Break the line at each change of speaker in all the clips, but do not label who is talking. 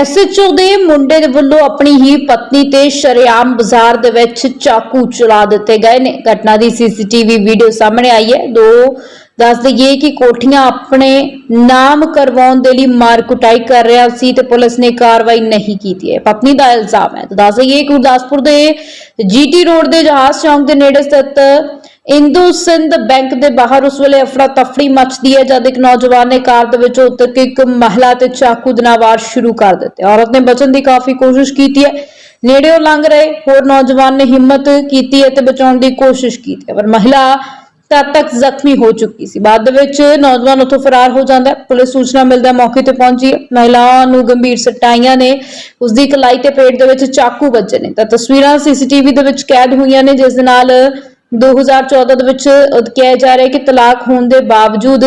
SHO ਦੇ ਮੁੰਡੇ ਦੇ ਵੱਲੋਂ ਆਪਣੀ ਹੀ ਪਤਨੀ ਤੇ ਸ਼ਰੇਆਮ ਬਾਜ਼ਾਰ ਦੇ ਵਿੱਚ ਚਾਕੂ ਚਲਾ ਦਿੱਤੇ ਗਏ ਨੇ। ਘਟਨਾ ਦੀ ਸੀਸੀਟੀਵੀ ਵੀਡੀਓ ਸਾਹਮਣੇ ਆਈ ਹੈ। ਦੋ ਦੱਸ ਦਈਏ ਕਿ ਕੋਠੀਆਂ ਆਪਣੇ ਨਾਮ ਕਰਵਾਉਣ ਦੇ ਲਈ ਮਾਰ ਕੁਟਾਈ ਕਰ ਰਿਹਾ ਸੀ ਤੇ ਪੁਲਿਸ ਨੇ ਕਾਰਵਾਈ ਨਹੀਂ ਕੀਤੀ ਹੈ। ਪਤਨੀ ਦਾ ਇਲਜ਼ਾਮ ਹੈ। ਦੱਸ ਦਈਏ ਕਿ ਗੁਰਦਾਸਪੁਰ ਦੇ ਜੀਟੀ ਰੋਡ ਦੇ ਜਹਾਜ਼ ਚੌਂਕ ਦੇ ਨੇੜੇ ਸਥਿਤ ਇੰਦੂ ਸਿੰਧ ਬੈਂਕ ਦੇ ਬਾਹਰ ਉਸ ਵੇਲੇ ਅਫੜਾ ਤਫੜੀ ਮਚਦੀ ਹੈ, ਜਦ ਇੱਕ ਨੌਜਵਾਨ ਨੇ ਕਾਰ ਦੇ ਵਿੱਚੋਂ ਉਤਰ ਕੇ ਇੱਕ ਮਹਿਲਾ ਤੇ ਚਾਕੂ ਦੇ ਨਾਲ ਵਾਰ ਸ਼ੁਰੂ ਕਰ ਦਿੱਤੇ। ਔਰਤ ਨੇ ਬਚਣ ਦੀ ਕਾਫੀ ਕੋਸ਼ਿਸ਼ ਕੀਤੀ ਹੈ। ਨੇੜਿਓਂ ਲੰਘ ਰਹੇ ਹੋਰ ਨੌਜਵਾਨ ਨੇ ਹਿੰਮਤ ਕੀਤੀ ਹੈ ਤੇ ਬਚਾਉਣ ਦੀ ਕੋਸ਼ਿਸ਼ ਕੀਤੀ ਪਰ ਮਹਿਲਾ ਤਦ ਤੱਕ ਜ਼ਖਮੀ ਹੋ ਚੁੱਕੀ ਸੀ। ਬਾਅਦ ਦੇ ਵਿੱਚ ਨੌਜਵਾਨ ਉੱਥੋਂ ਫਰਾਰ ਹੋ ਜਾਂਦਾ ਪੁਲਿਸ ਸੂਚਨਾ ਮਿਲਦਾ ਮੌਕੇ ਤੇ ਪਹੁੰਚੀ ਹੈ। ਮਹਿਲਾ ਨੂੰ ਗੰਭੀਰ ਸੱਟਾਈਆਂ ਨੇ ਉਸ ਦੀ ਕਲਾਈ ਤੇ ਪੇਟ ਦੇ ਵਿੱਚ ਚਾਕੂ ਵੱਜੇ ਨੇ। ਤਾਂ ਤਸਵੀਰਾਂ ਸੀਸੀਟੀਵੀ ਦੇ ਵਿੱਚ ਕੈਦ ਹੋਈਆਂ ਨੇ, ਜਿਸ ਦੇ ਨਾਲ 2014 ਦੇ ਵਿੱਚ ਕਿਹਾ ਜਾ ਰਿਹਾ ਕਿ ਤਲਾਕ ਹੋਣ ਦੇ ਬਾਵਜੂਦ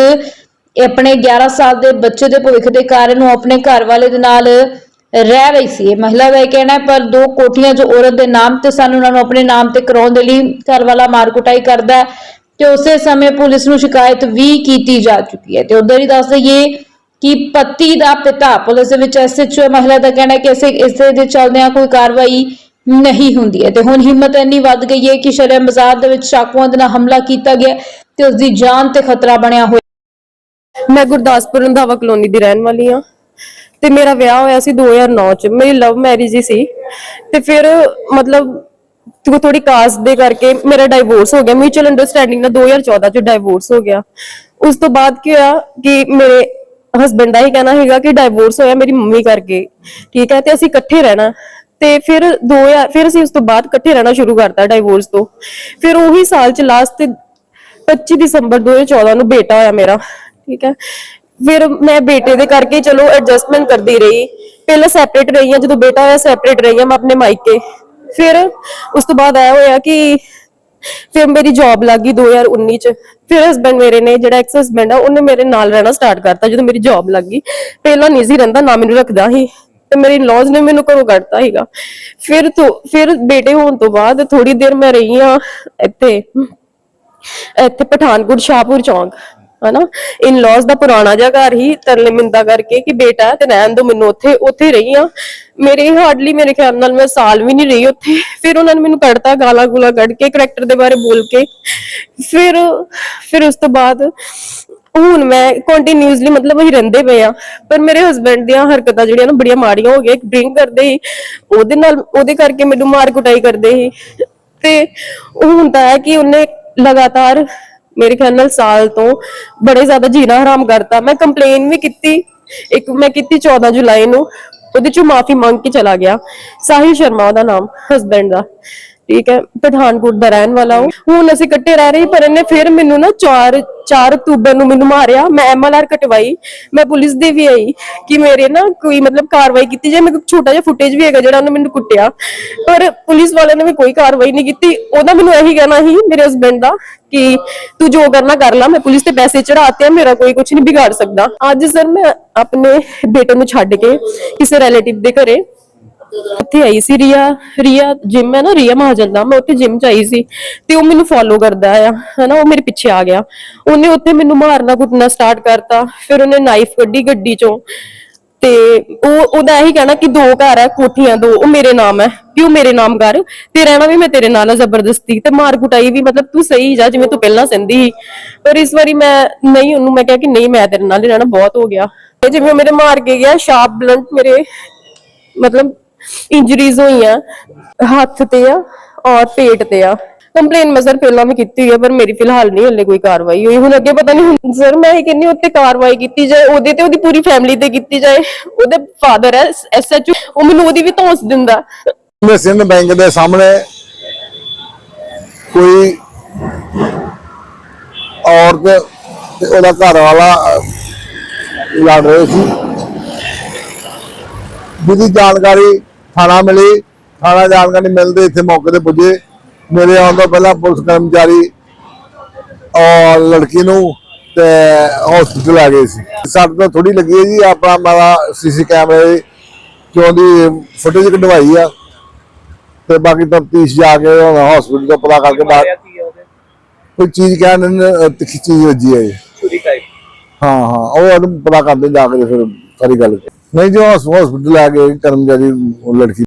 ਆਪਣੇ 11 ਸਾਲ ਦੇ ਬੱਚੇ ਦੇ ਭਵਿੱਖ ਦੇ ਕਾਰਨ ਉਹ ਆਪਣੇ ਘਰ ਵਾਲੇ ਦੇ ਨਾਲ ਰਹਿ ਰਹੀ ਸੀ। ਇਹ ਮਹਿਲਾ ਦਾ ਕਹਿਣਾ ਪਰ ਦੋ ਕੋਠੀਆਂ, ਜੋ ਔਰਤ ਦੇ ਨਾਮ ਤੇ ਸਨ, ਉਹਨਾਂ ਨੂੰ ਆਪਣੇ ਨਾਮ ਤੇ ਕਰਾਉਣ ਦੇ ਲਈ ਘਰ ਵਾਲਾ ਮਾਰ ਕੁਟਾਈ ਕਰਦਾ ਹੈ ਤੇ ਉਸੇ ਸਮੇਂ ਪੁਲਿਸ ਨੂੰ ਸ਼ਿਕਾਇਤ ਵੀ ਕੀਤੀ ਜਾ ਚੁੱਕੀ ਹੈ। ਤੇ ਉਧਰ ਹੀ ਦੱਸ ਦਈਏ ਕਿ ਪਤੀ ਦਾ ਪਿਤਾ, ਪੁਲਿਸ ਦੇ ਵਿੱਚ ਐਸਐਚਓ ਮਹਿਲਾ ਦਾ ਕਹਿਣਾ ਕਿ ਇਸੇ ਇਸੇ ਦੇ ਚੱਲਦਿਆਂ ਕੋਈ ਕਾਰਵਾਈ ਨਹੀਂ ਹੁੰਦੀ ਹੈ। ਤੇ ਹੁਣ ਹਿੰਮਤ ਇੰਨੀ ਵੱਧ ਗਈ ਹੈ ਕਿ ਸ਼ਰਮ ਬਾਜ਼ਾਰ ਦੇ ਵਿੱਚ ਚਾਕੂਆਂ ਦੇ ਨਾਲ ਹਮਲਾ ਕੀਤਾ ਗਿਆ ਤੇ ਉਸ ਦੀ ਜਾਨ ਤੇ ਖਤਰਾ ਬਣਿਆ ਹੋਇਆ।
ਮੈਂ ਗੁਰਦਾਸਪੁਰ ਰੰਧਾਵਾ ਕਲੋਨੀ ਦੀ ਰਹਿਣ ਵਾਲੀ ਆ ਤੇ ਮੇਰਾ ਵਿਆਹ ਹੋਇਆ ਸੀ 2009 ਚ। ਮੇਰੀ ਲਵ ਮੈਰਿਜ ਹੀ ਸੀ। ਤੇ ਫਿਰ ਮਤਲਬ ਥੋ- ਥੋੜੀ ਕਾਸਟ ਦੇ ਕਰਕੇ ਮੇਰਾ ਡਾਈਵੋਰਸ ਹੋ ਗਿਆ। ਮਿਊਚੁਅਲ ਅੰਡਰਸਟੈਂਡਿੰਗ ਨਾਲ 2014 ਚ ਡਾਈਵੋਰਸ ਹੋ ਗਿਆ। ਉਸ ਤੋਂ ਬਾਅਦ ਕੀ ਹੋਇਆ ਕਿ ਮੇਰੇ ਹਸਬੰਡ ਦਾ ਹੀ ਕਹਿਣਾ ਹੈਗਾ ਕਿ ਡਾਈਵੋਰਸ ਹੋਇਆ ਮੇਰੀ ਮੰਮੀ ਕਰਕੇ। ਠੀਕ ਹੈ, ਤੇ ਅਸੀਂ ਇਕੱਠੇ ਰਹਿਣਾ। ਤੇ ਫਿਰ 2000 ਫਿਰ ਅਸੀਂ ਉਸ ਤੋਂ ਬਾਅਦ ਇਕੱਠੇ ਰਹਿਣਾ ਸ਼ੁਰੂ ਕਰਤਾ ਡਾਈਵੋਰਸ ਤੋਂ। ਫਿਰ ਉਹੀ ਸਾਲ ਚ ਲਾਸਟ 25 ਦਸੰਬਰ 2014 ਨੂੰ ਬੇਟਾ ਹੋਇਆ ਮੇਰਾ, ਠੀਕ ਹੈ। ਫਿਰ ਮੈਂ ਬੇਟੇ ਦੇ ਕਰਕੇ ਚਲੋ ਐਡਜਸਟਮੈਂਟ ਕਰਦੀ ਰਹੀ। ਪਹਿਲਾਂ ਸੈਪਰੇਟ ਰਹੀ ਹਾਂ ਜਦੋਂ ਬੇਟਾ ਹੋਇਆ ਸੈਪਰੇਟ ਰਹੀ ਹਾਂ ਮੈਂ ਆਪਣੇ ਮਾਇਕੇ। ਫਿਰ ਉਸ ਤੋਂ ਬਾਅਦ ਆਇਆ ਹੋਇਆ ਕਿ ਫਿਰ ਮੇਰੀ ਜੌਬ ਲੱਗ ਗਈ 2019 ਚ। ਫਿਰ ਹਸਬੰਡ ਮੇਰੇ ਨੇ, ਜਿਹੜਾ ਐਕਸ ਹਸਬੰਡ ਆ, ਉਹਨੇ ਮੇਰੇ ਨਾਲ ਰਹਿਣਾ ਸਟਾਰਟ ਕਰਤਾ ਜਦੋਂ ਮੇਰੀ ਜੌਬ ਲੱਗ ਗਈ। ਪਹਿਲਾਂ ਨਹੀਂ ਸੀ ਰਹਿੰਦਾ, ਨਾ ਮੈਨੂੰ ਰੱਖਦਾ ਸੀ। ਤੇ ਮੇਰੇ ਲੌਜ਼ ਨੇ ਮੈਨੂੰ ਘਰੋਂ ਕੱਢਤਾ ਸੀਗਾ। ਫਿਰ ਤੋਂ, ਫਿਰ ਬੇਟੇ ਹੋਣ ਤੋਂ ਬਾਅਦ ਥੋੜੀ ਦੇਰ ਮੈਂ ਰਹੀ ਆ ਇੱਥੇ ਇੱਥੇ ਪਠਾਨਕੋਟ ਸ਼ਾਹਪੁਰ ਚੌਂਕ, ਹਨਾ? ਇਨ ਲॉज ਦਾ ਪੁਰਾਣਾ ਜਿਹਾ ਘਰ ਹੀ ਤਰਲੇ ਕਰਕੇ ਕਿ ਬੇਟਾ ਤੇ ਰਹਿਣ ਦੋ ਮੈਨੂੰ ਉੱਥੇ ਉੱਥੇ ਰਹੀ ਆ ਮੇਰੇ ਹਾਰਡਲੀ ਮੇਰੇ ਖਿਆਲ ਨਾਲ ਮੈਂ ਸਾਲ ਵੀ ਨਹੀਂ ਰਹੀ ਉੱਥੇ। ਫਿਰ ਉਹਨਾਂ ਨੇ ਮੈਨੂੰ ਕੱਢਤਾ ਗਾਲਾਂ ਗੁਲਾ ਕੱਢ ਕੇ ਕਰੈਕਟਰ ਦੇ ਬਾਰੇ ਬੋਲ ਕੇ। ਫਿਰ ਫਿਰ ਉਸ ਤੋਂ ਬਾਅਦ ਹੁਣ ਮੈਂ ਕੰਟੀਨਿਊਸਲੀ ਮਤਲਬ ਅਸੀਂ ਰਹਿੰਦੇ ਪਏ ਆ। ਪਰ ਮੇਰੇ ਹਸਬੰਡ ਦੀਆਂ ਹਰਕਤਾਂ ਜਿਹੜੀਆਂ ਨਾ ਬੜੀਆਂ ਮਾੜੀਆਂ ਹੋ ਗਈਆਂ। ਇੱਕ ਡਰਿੰਕ ਕਰਦੇ ਸੀ, ਉਹਦੇ ਨਾਲ, ਉਹਦੇ ਕਰਕੇ ਮੈਨੂੰ ਮਾਰ ਕੁਟਾਈ ਕਰਦੇ ਸੀ। ਤੇ ਉਹ ਹੁੰਦਾ ਹੈ ਕਿ ਉਹਨੇ ਲਗਾਤਾਰ ਮੇਰੇ ਖਿਆਲ ਨਾਲ ਸਾਲ ਤੋਂ ਬੜੇ ਜ਼ਿਆਦਾ ਜੀਣਾ ਹਰਾਮ ਕਰਤਾ। ਮੈਂ ਕੰਪਲੇਨ ਵੀ ਕੀਤੀ। ਇੱਕ ਮੈਂ ਕੀਤੀ 14 ਜੁਲਾਈ ਨੂੰ। ਉਹਦੇ ਚੋਂ ਮਾਫੀ ਮੰਗ ਕੇ ਚਲਾ ਗਿਆ। ਸਾਹਿਲ ਸ਼ਰਮਾ ਉਹਦਾ ਨਾਮ ਹਸਬੰਡ ਦਾ। ਠੀਕ ਹੈ, ਪਠਾਨਕੋਟ ਦਾ ਰਹਿਣ ਵਾਲਾ ਉਹ ਹੁਣ ਅਸੀਂ ਇਕੱਠੇ ਰਹਿ ਰਹੇ ਪਰ ਇਹਨੇ ਫਿਰ ਮੈਨੂੰ ਨਾ 4 4 ਅਕਤੂਬਰ ਨੂੰ ਮੈਨੂੰ ਮਾਰਿਆ। ਮੈਂ ਐਮਐਲਆਰ ਕਟਵਾਈ। ਮੈਂ ਪੁਲਿਸ ਦੇ ਵੀ ਆਈ ਕਿ ਮੇਰੇ ਨਾ ਕੋਈ ਮਤਲਬ ਕਾਰਵਾਈ ਕੀਤੀ ਜਾਏ। ਮੇਰੇ ਕੋਲ ਛੋਟਾ ਜਿਹਾ ਫੁਟੇਜ ਵੀ ਹੈਗਾ ਜਿਹੜਾ ਉਹਨੇ ਮੈਨੂੰ ਕੁੱਟਿਆ। ਪਰ ਪੁਲਿਸ ਵਾਲਿਆਂ ਨੇ ਵੀ ਕੋਈ ਕਾਰਵਾਈ ਨਹੀਂ ਕੀਤੀ। ਉਹਦਾ ਮੈਨੂੰ ਇਹੀ ਕਹਿਣਾ ਸੀ ਮੇਰੇ ਹਸਬੰਡ ਦਾ ਕਿ ਤੂੰ ਜੋ ਕਰਨਾ ਕਰ ਲੈ। ਮੈਂ ਪੁਲਿਸ ਤੇ ਪੈਸੇ ਚੜਾਤੇ ਆ, ਮੇਰਾ ਕੋਈ ਕੁਝ ਨਹੀਂ ਵਿਗਾੜ ਸਕਦਾ। ਅੱਜ ਸਰ ਮੈਂ ਆਪਣੇ ਬੇਟੇ ਨੂੰ ਛੱਡ ਕੇ ਕਿਸੇ ਰਿਲੇਟਿਵ ਦੇ ਘਰੇ ਉੱਥੇ ਆਈ ਸੀ ਰੀਆ ਰੀਆ ਜਿਮ ਹੈ ਨਾ, ਰੀਆ ਮਹਾਜਨ ਦਾ, ਮੈਂ ਉੱਥੇ ਜਿਮ ਚ ਆਈ ਸੀ ਤੇ ਉਹ ਮੈਨੂੰ ਫੋਲੋ ਕਰਦਾ ਆ ਹਨਾ, ਉਹ ਮੇਰੇ ਪਿੱਛੇ ਆ ਗਿਆ। ਉਹਨੇ ਉੱਥੇ ਮੈਨੂੰ ਮਾਰਨਾ ਕੁੱਟਣਾ ਸਟਾਰਟ ਕਰਤਾ, ਫਿਰ ਉਹਨੇ ਨਾਈਫ ਕੱਢੀ ਗੱਡੀ ਚੋਂ ਤੇ ਉਹ, ਉਹਦਾ ਇਹੀ ਕਹਿਣਾ ਕਿ ਦੋ ਘਰ ਹੈ, ਕੋਠੀਆਂ ਦੋ, ਉਹ ਮੇਰੇ ਨਾਮ ਹੈ ਕਿ ਉਹ ਮੇਰੇ ਨਾਮ ਕਰ ਤੇ ਰਹਿਣਾ ਵੀ ਮੈਂ ਤੇਰੇ ਨਾਲ ਹੈ ਜ਼ਬਰਦਸਤੀ, ਤੇ ਮਾਰ ਕੁਟਾਈ ਵੀ ਮਤਲਬ ਤੂੰ ਸਹੀ ਜਾ, ਜਿਵੇਂ ਤੂੰ ਪਹਿਲਾਂ ਸੰਦੀ ਸੀ। ਪਰ ਇਸ ਵਾਰੀ ਮੈਂ ਨਹੀਂ, ਉਹਨੂੰ ਮੈਂ ਕਿਹਾ ਕਿ ਨਹੀਂ, ਮੈਂ ਤੇਰੇ ਨਾਲ ਹੀ ਰਹਿਣਾ, ਬਹੁਤ ਹੋ ਗਿਆ। ਤੇ ਜਿਵੇਂ ਮੇਰੇ ਮਾਰ ਕੇ ਗਿਆ ਸ਼ਾਰਪ ਬਲੰਟ ਮੇਰੇ, ਮਤਲਬ ਇੰਜਰੀਜ਼ ਹੋਈਆਂ, ਹੱਥ ਤੇ ਆ ਔਰ ਪੇਟ ਤੇ ਆ। ਕੰਪਲੇਨ ਮੈਂ ਸਰ ਪਹਿਲਾਂ ਵੀ ਕੀਤੀ ਹੈ ਪਰ ਮੇਰੀ ਫਿਲਹਾਲ ਨਹੀਂ ਹਲੇ ਕੋਈ ਕਾਰਵਾਈ ਹੋਈ। ਹੁਣ ਅੱਗੇ ਪਤਾ ਨਹੀਂ ਸਰ ਮੈਂ ਇਹ ਕਹਿੰਨੀ ਉੱਤੇ ਕਾਰਵਾਈ ਕੀਤੀ ਜਾਏ, ਉਹਦੇ ਤੇ ਉਹਦੀ ਪੂਰੀ ਫੈਮਿਲੀ ਤੇ ਕੀਤੀ ਜਾਏ। ਉਹਦੇ ਫਾਦਰ ਹੈ ਐਸਐਚਓ ਉਹ ਮੈਨੂੰ ਉਹਦੀ ਵੀ ਧੌਂਸ ਦਿੰਦਾ।
ਮੈਂ ਸਿੰਧ ਬੈਂਕ ਦੇ ਸਾਹਮਣੇ ਕੋਈ ਔਰਤ ਤੇ ਉਹਦਾ ਘਰ ਵਾਲਾ ਲੜ ਰਹੇ ਸੀ। ਜਿਹਦੀ ਜਾਣਕਾਰੀ ਥਾਣਾ ਮਿਲੀ ਥਾਣਾ ਜਾਣਕਾਰੀ ਮਿਲਦੇ ਇੱਥੇ ਮੌਕੇ ਤੇ ਪੁੱਜੇ। ਮੇਰੇ ਆਉਣ ਤੋਂ ਪਹਿਲਾਂ ਪੁਲਿਸ ਕਰਮਚਾਰੀ ਔਰ ਲੜਕੀ ਨੂੰ ਤੇ ਹਸਪੀਟਲ ਆ ਗਏ ਸੀ। ਸੱਟ ਤਾਂ ਥੋੜੀ ਲੱਗੀ ਹੈ ਜੀ ਆਪਣਾ ਮਾਰਾ ਸੀਸੀ ਕੈਮਰੇ ਚੋਂ ਦੀ ਫੁਟੇਜ ਕਢਵਾਈ ਆ। ਤੇ ਬਾਕੀ ਤਫਤੀਸ਼ ਜਾ ਕੇ ਹਸਪੀਟਲ ਤੋਂ ਪਤਾ ਕਰਕੇ ਬਾਅਦ ਕੋਈ ਚੀਜ਼ ਕਹਿਣ ਤਿੱਖੀ ਚੀਜ਼ ਵੱਜੀ ਹੈ ਜੀ। ਹਾਂ ਹਾਂ ਉਹ ਉਹਨੂੰ ਪਤਾ ਕਰਦੇ ਜਾ ਕੇ ਫਿਰ ਸਾਰੀ ਗੱਲ। ਨਹੀਂ ਜੋ ਹਸਪੀਟਲ ਆ ਗਏ ਕਰਮਚਾਰੀ ਉਹ ਲੜਕੀ